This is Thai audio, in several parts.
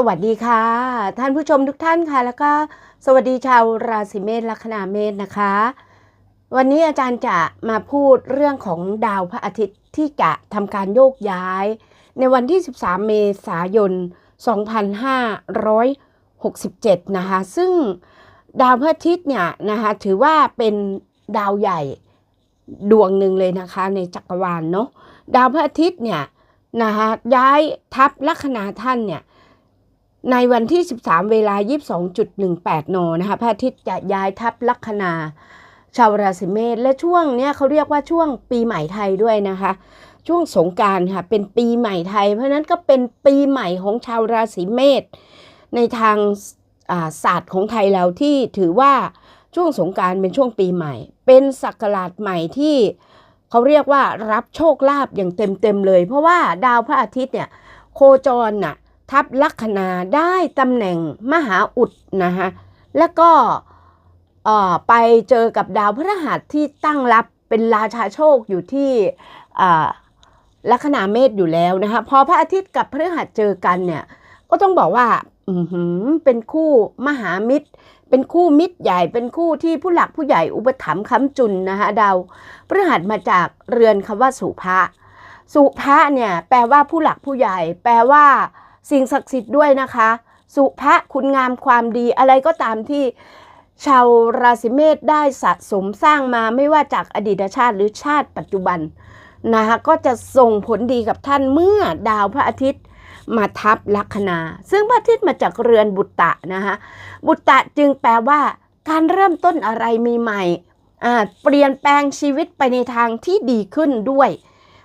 สวัสดีค่ะ ท่านผู้ชมทุกท่านค่ะ แล้วก็สวัสดีชาวราศีเมษลัคนาเมษนะคะ วันนี้อาจารย์จะมาพูดเรื่องของดาวพระอาทิตย์ที่จะทำการโยกย้าย ในวันที่ 13 เมษายน 2567 นะคะ ซึ่งดาวพระอาทิตย์เนี่ยนะคะถือว่าเป็นดาวใหญ่ดวงหนึ่งเลยนะคะในจักรวาลเนาะดาวพระอาทิตย์เนี่ยนะคะย้ายทับลัคนาท่านเนี่ย ในวันที่ 13 เวลา 22.18 นนะคะพระอาทิตย์จะย้ายทับลัคนาชาวราศีเมษและช่วงเนี้ยเขาเรียกว่าช่วงปีใหม่ไทยด้วยนะคะ ช่วงสงการค่ะเป็นปีใหม่ไทย เพราะนั้นก็เป็นปีใหม่ของชาวราศีเมษในทางาศาสตร์ของไทยเราที่ถือว่าช่วงสงการเป็นช่วงปีใหม่ เป็นศักราชใหม่ที่เขาเรียกว่ารับโชคลาภอย่างเต็มๆเลย เพราะว่าดาวพระอาทิตย์เนี่ยโคจรน่ะ ทับลัคนาได้ตำแหน่งมหาอุดนะคะแล้วก็ไปเจอกับดาวพฤหัสที่ตั้งรับเป็นราชาโชคอยู่ที่ลัคนาเมษอยู่แล้วนะคะพอพระอาทิตย์กับพฤหัสเจอกันเนี่ยก็ต้องบอกว่าเป็นคู่มหามิตร เป็นคู่มิตรใหญ่ เป็นคู่ที่ผู้หลักผู้ใหญ่อุปถัมภ์ค้ำจุนนะคะดาวพฤหัสมาจากเรือนคำว่าสุภะสุภะเนี่ยแปลว่าผู้หลักผู้ใหญ่ แปลว่า สิ่งศักดิ์สิทธิ์ด้วยนะคะ สุภะคุณงามความดีอะไรก็ตามที่ชาวราศีเมษได้สะสมสร้างมาไม่ว่าจากอดีตชาติหรือชาติปัจจุบันนะคะก็จะส่งผลดีกับท่านเมื่อดาวพระอาทิตย์มาทับลัคนา ซึ่งพระอาทิตย์มาจากเรือนบุตตะนะคะบุตตะจึงแปลว่าการเริ่มต้นอะไรมีใหม่อ่าเปลี่ยนแปลงชีวิตไปในทางที่ดีขึ้นด้วย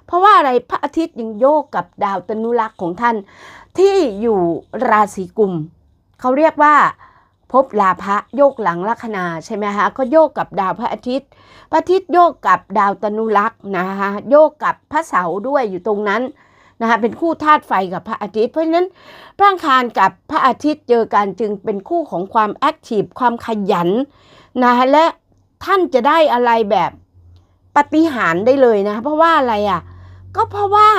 เพราะว่าอะไรพระอาทิตย์ยังโยกกับดาวตนุรักษ์ของท่าน ที่อยู่ราศีกุมเขาเรียกว่าพบลาภะโยกหลังลัคนาใช่ไหมคะก็โยกกับดาวพระอาทิตย์ พระอาทิตย์โยกกับดาวตนุรักษ์นะคะโยกกับพระเสาร์ด้วยอยู่ตรงนั้นนะคะเป็นคู่ธาตุไฟกับพระอาทิตย์ เพราะฉะนั้นพระอังคารกับพระอาทิตย์เจอกันจึงเป็นคู่ของความแอคทีฟความขยันนะคะและท่านจะได้อะไรแบบปฏิหารได้เลยนะ เพราะว่าอะไรอะ ก็เพราะว่า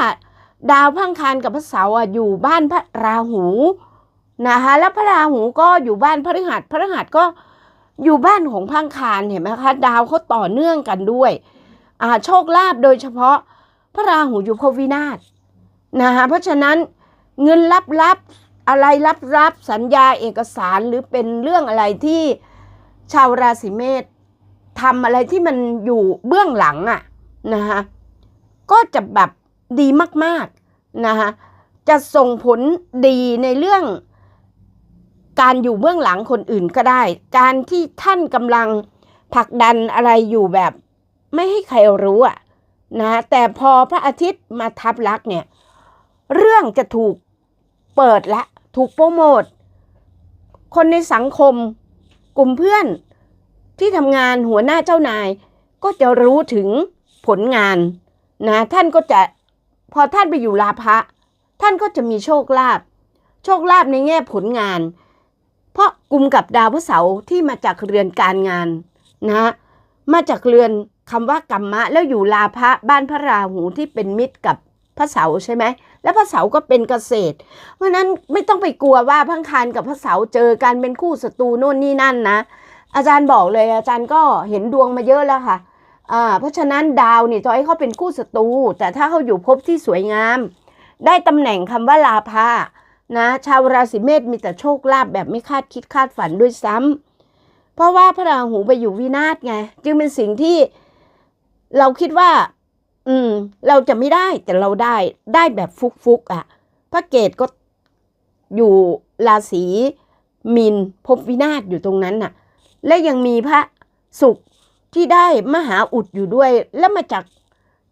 ดาวพังคารกับพระเสาร์อยู่บ้านพระราหูนะคะแล้วพระราหูก็อยู่บ้านพระฤหัสพระฤหัสก็อยู่บ้านของพังคารเห็นไหมคะ ดาวเขาต่อเนื่องกันด้วยอ่าโชคลาภโดยเฉพาะพระราหูอยู่ภพวินาศนะคะเพราะฉะนั้นเงินลับๆอะไรลับๆสัญญาเอกสารหรือเป็นเรื่องอะไรที่ชาวราศีเมษทำอะไรที่มันอยู่เบื้องหลังอะนะคะ ก็จะแบบดีมากๆนะคะจะส่งผลดีในเรื่องการอยู่เบื้องหลังคนอื่นก็ได้ การที่ท่านกำลังผลักดันอะไรอยู่แบบไม่ให้ใครรู้อะนะแต่พอพระอาทิตย์มาทับลักเนี่ย เรื่องจะถูกเปิดและ ถูกโปรโมทคนในสังคม กลุ่มเพื่อนที่ทำงานหัวหน้าเจ้านาย ก็จะรู้ถึงผลงาน นะท่านก็จะพอท่านไปอยู่ลาภะท่านก็จะมีโชคลาภโชคลาภในแง่ผลงาน เพราะกลุ่มกับดาวพฤหัสที่มาจากเรือนการงานนะมาจากเรือนคำว่ากรรมะ แล้วอยู่ลาภะบ้านพระราหูที่เป็นมิตรกับพระเสาร์ใช่ไหมแล้วพระเสาร์ก็เป็นเกษตร เพราะนั้นไม่ต้องไปกลัวว่าพังคารกับพระเสาร์เจอกันเป็นคู่ศัตรูโน่นนี่นั่นนะ อาจารย์บอกเลยอาจารย์ก็เห็นดวงมาเยอะแล้วค่ะ เพราะฉะนั้นดาวนี่ต่อให้เขาเป็นคู่ศัตรูแต่ถ้าเขาอยู่ภพที่สวยงาม ได้ตำแหน่งคำว่าลาภานะชาวราศีเมษมีแต่โชคลาภแบบไม่คาดคิดคาดฝันด้วยซ้ำเพราะว่าพระราหูไปอยู่วินาศไง จึงเป็นสิ่งที่เราคิดว่า อืม เราจะไม่ได้แต่เราได้ได้แบบฟุกๆอะ่ะ พระเกตก็อยู่ราศีมินภพวินาศอยู่ตรงนั้นน่ะ และยังมีพระศุกร์ ที่ได้มหาอุดอยู่ด้วย แล้วมาจาก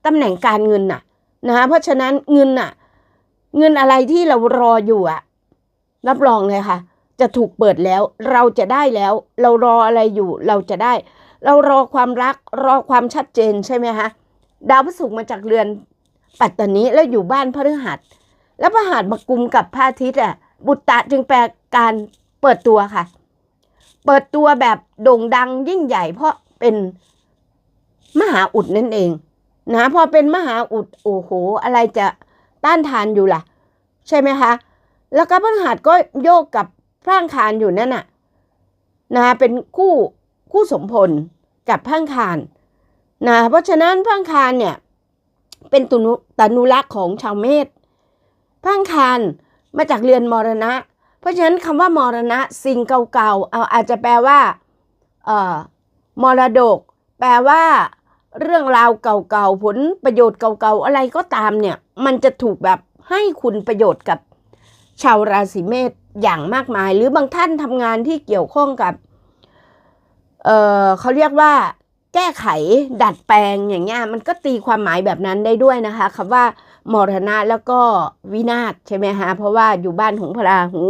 ตำแหน่งการเงินน่ะนะคะเพราะฉะนั้นเงินน่ะ เงินอะไรที่เรารออยู่อะรับรองเลยค่ะ จะถูกเปิดแล้ว เราจะได้แล้ว เรารออะไรอยู่ เราจะได้ เรารอความรัก รอความชัดเจนใช่ไหมคะดาวพฤหัสมาจากเรือนปัตตานีแล้วอยู่บ้านพฤหัส แล้วพฤหัสมากุมกับพระอาทิตย์อะบุตตะจึงแปลการเปิดตัวค่ะ เปิดตัวแบบโด่งดังยิ่งใหญ่เพราะ เป็นมหาอุดนั่นเอง นะพอเป็นมหาอุดโอ้โห อะไรจะต้านทานอยู่ล่ะ ใช่ไหมคะ แล้วก็พฤหัสก็โยกกับพระอังคารอยู่นั่นน่ะนะเป็นคู่คู่สมพลกับพระอังคารนะเพราะฉะนั้นพระอังคารเนี่ยเป็นตุนุตนุรักษ์ของชาวเมษพระอังคารมาจากเรือนมรณะ เพราะฉะนั้นคำว่ามรณะสิ่งเก่าๆเอาอาจจะแปลว่าเอ่อ มรดก แปลว่า เรื่องราวเก่าๆผลประโยชน์เก่าๆอะไรก็ตามเนี่ย มันจะถูกแบบให้คุณประโยชน์กับชาวราศีเมษอย่างมากมาย หรือบางท่านทำงานที่เกี่ยวข้องกับ เออเขาเรียกว่า แก้ไขดัดแปลงอย่างเงี้ยมันก็ตีความหมายแบบนั้นได้ด้วยนะคะคำว่ามรณะแล้วก็วินาศใช่ไหมฮะเพราะว่าอยู่บ้านของพระราหู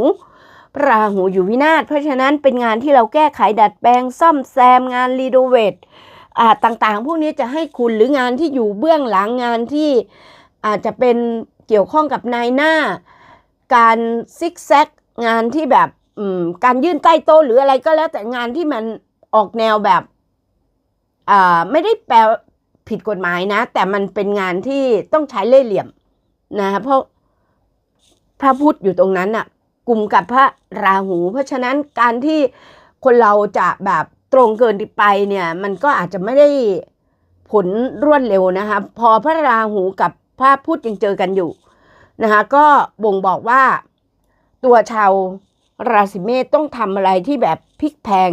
พระราหูอยู่วินาศเพราะฉะนั้นเป็นงานที่เราแก้ไขดัดแปลงซ่อมแซมงานรีโนเวทอ่าต่างๆ พวกนี้จะให้คุณหรืองานที่อยู่เบื้องหลังงานที่อาจจะเป็นเกี่ยวข้องกับนายหน้า การซิกแซกงานที่แบบอืมการยื่นใต้โต๊ะหรืออะไรก็แล้วแต่งานที่มันออกแนวแบบอ่าไม่ได้แปลผิดกฎหมายนะ แต่มันเป็นงานที่ต้องใช้เล่ห์เหลี่ยมนะเพราะพระพุทธอยู่ตรงนั้นน่ะ กลุ่มกับพระราหู เพราะฉะนั้นการที่คนเราจะแบบตรงเกินไปเนี่ย มันก็อาจจะไม่ได้ผลรวดเร็วนะคะพอพระราหูกับพระพุธยังเจอกันอยู่นะคะก็บ่งบอกว่าตัวชาวราศีเมษต้องทำอะไรที่แบบพลิกแพง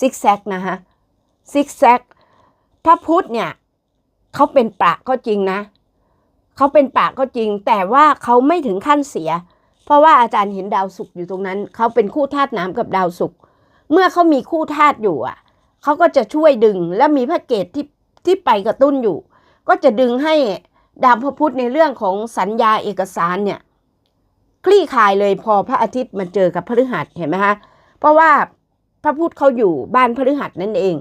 ซิกแซกนะคะซิกแซกพระพุธเนี่ยเขาเป็นปะก็จริงนะเขาเป็นปะก็จริง แต่ว่าเขาไม่ถึงขั้นเสีย เพราะว่าอาจารย์เห็นดาวศุกร์อยู่ตรงนั้น เขาเป็นคู่ธาตุน้ำกับดาวศุกร์เมื่อเขามีคู่ธาตุอยู่อะเขาก็จะช่วยดึงและมีพระเกตที่ที่ไปกระตุ้นอยู่ ก็จะดึงให้ดาวพระพุธในเรื่องของสัญญาเอกสารเนี่ยคลี่คลายเลยพอพระอาทิตย์มาเจอกับพฤหัสเห็นไหมคะเพราะว่าพระพุธเขาอยู่บ้านพฤหัสนั่นเอง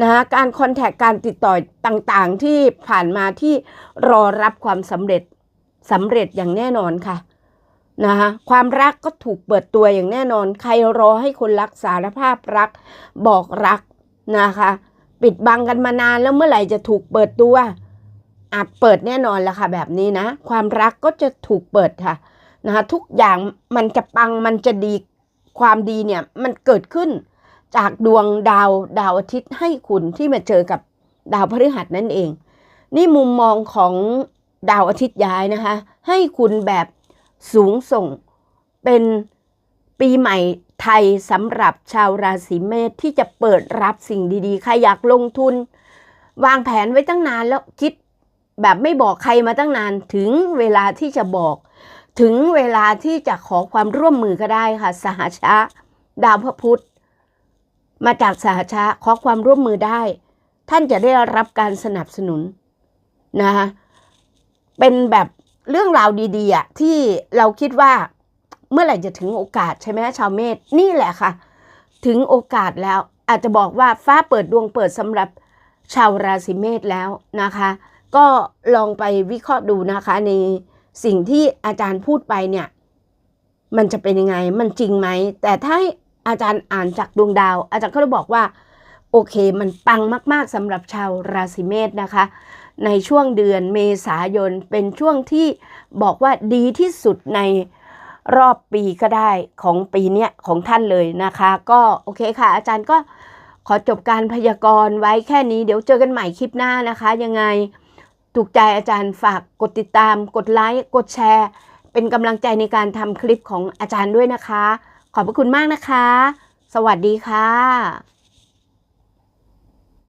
นะคะการคอนแทคการติดต่อต่างๆที่ผ่านมาที่รอรับความสำเร็จสำเร็จอย่างแน่นอนค่ะ นะคะความรักก็ถูกเปิดตัวอย่างแน่นอน ใครรอให้คนรักสารภาพรัก บอกรักนะคะ ปิดบังกันมานานแล้วเมื่อไหร่จะถูกเปิดตัว อาจเปิดแน่นอนแล้วค่ะ แบบนี้นะ ความรักก็จะถูกเปิดค่ะนะคะทุกอย่างมันจะปังมันจะดีความดีเนี่ยมันเกิดขึ้นจากดวงดาวดาวอาทิตย์ให้คุณที่มาเจอกับดาวพฤหัสนั่นเอง นี่มุมมองของดาวอาทิตย์ย้ายนะคะ ให้คุณแบบ สูงส่ง เป็นปีใหม่ไทยสำหรับชาวราศีเมษที่จะเปิดรับสิ่งดีๆ ใครอยากลงทุน วางแผนไว้ตั้งนานแล้วคิดแบบไม่บอกใครมาตั้งนานถึงเวลาที่จะบอก ถึงเวลาที่จะขอความร่วมมือก็ได้ค่ะ สหชะ ดาวพระพุธมาจากสหชะขอความร่วมมือได้ ท่านจะได้รับการสนับสนุนนะคะเป็นแบบ เรื่องราวดีๆอะที่เราคิดว่าเมื่อไหร่จะถึงโอกาสใช่ไหมชาวเมษนี่แหละค่ะ ถึงโอกาสแล้ว อาจจะบอกว่าฟ้าเปิดดวงเปิดสำหรับชาวราศีเมษแล้วนะคะ ก็ลองไปวิเคราะห์ดูนะคะ ในสิ่งที่อาจารย์พูดไปเนี่ย มันจะเป็นยังไง มันจริงไหม แต่ถ้าอาจารย์อ่านจากดวงดาว อาจารย์ก็จะบอกว่า โอเค มันปังมาก ๆสำหรับชาวราศีเมษนะคะ ในช่วงเดือนเมษายนเป็นช่วงที่บอกว่าดีที่สุดในรอบปีก็ได้ของปีเนี้ยของท่านเลยนะคะ ก็โอเคค่ะ อาจารย์ก็ขอจบการพยากรณ์ไว้แค่นี้เดี๋ยวเจอกันใหม่คลิปหน้านะคะ ยังไงถูกใจอาจารย์ฝากกดติดตาม กดไลค์กดแชร์ เป็นกำลังใจในการทำคลิปของอาจารย์ด้วยนะคะ ขอบพระคุณมากนะคะ สวัสดีค่ะ